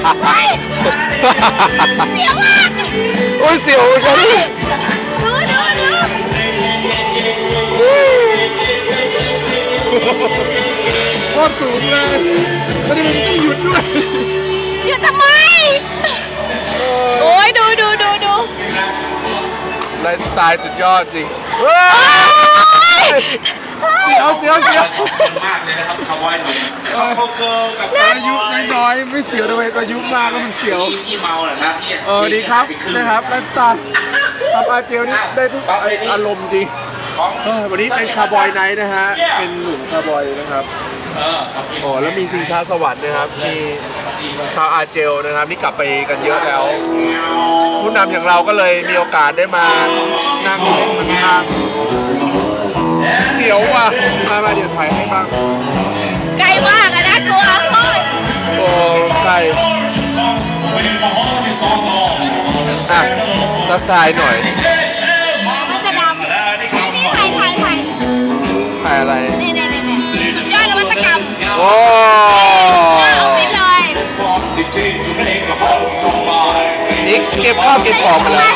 เสียวมากโอ้ยเสียวเหมือนกันนี่ดูดูดูโคตรสูงเลยแล้วนี่มันต้องหยุดด้วยอยู่ทำไม โอ้ยดูดูดูดูไลฟ์สไตล์สุดยอดจริง เฮ้ยเสี ยวเสียวเสียวขอบคุณมากเลยนะครับคาวบอยหนุ่มเขาเขาเกิร์ลกับอายุน้อยๆไม่เสียวทำไมอายุมากก็มันเสียวที่ที่เมาเหรอครับที่เออดีครับนะครับไลฟ์สไตล์ทำอาเจลนี่ได้ทุกอารมณ์จริงของ เออวันนี้เป็นคาร์บอยไนท์นะฮะ เป็นหนุ่มคาร์บอยนะครับ เออขอบคุณโอ้แล้วมีชิงช้าสวรรค์นะครับ มีชาวอาเจลนะครับ นี่กลับไปกันเยอะแล้ว ผู้นำอย่างเราก็เลยมีโอกาสได้มานั่งเล่นมันข้างเสียวว่ะ มามาเดี๋ยวถ่ายให้บ้าง ไกลมากอะน่ากลัวโอ้ยโอ้ไก่อะทักทายหน่อย มันจะดำนี่ถ่ายถ่ายถ่ายถ่ายอะไร นี่นี่นี่สุดยอดนวัตกรรมโอ้หน้าออฟฟิศเลยนี่เก็บข้าวเก็บของมาแล้ว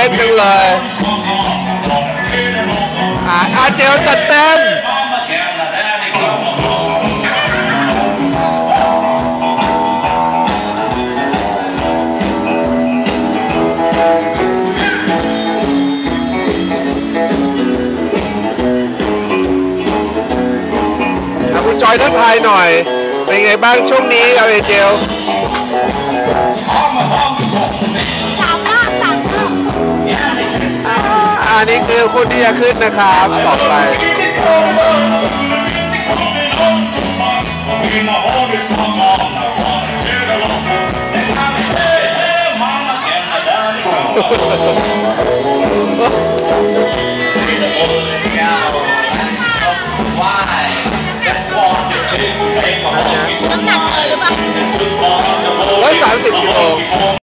เต้นจังเลยอาอาเจลจัดเต็มอะคุณจอยทักทายหน่อย เป็นไงบ้างช่วงนี้เอาเอเจล นนี้คือคุณที่จะขึ้นนะครับต่อไป น้ำหนักเออหรือเปล่า ร้อยสามสิบกิโล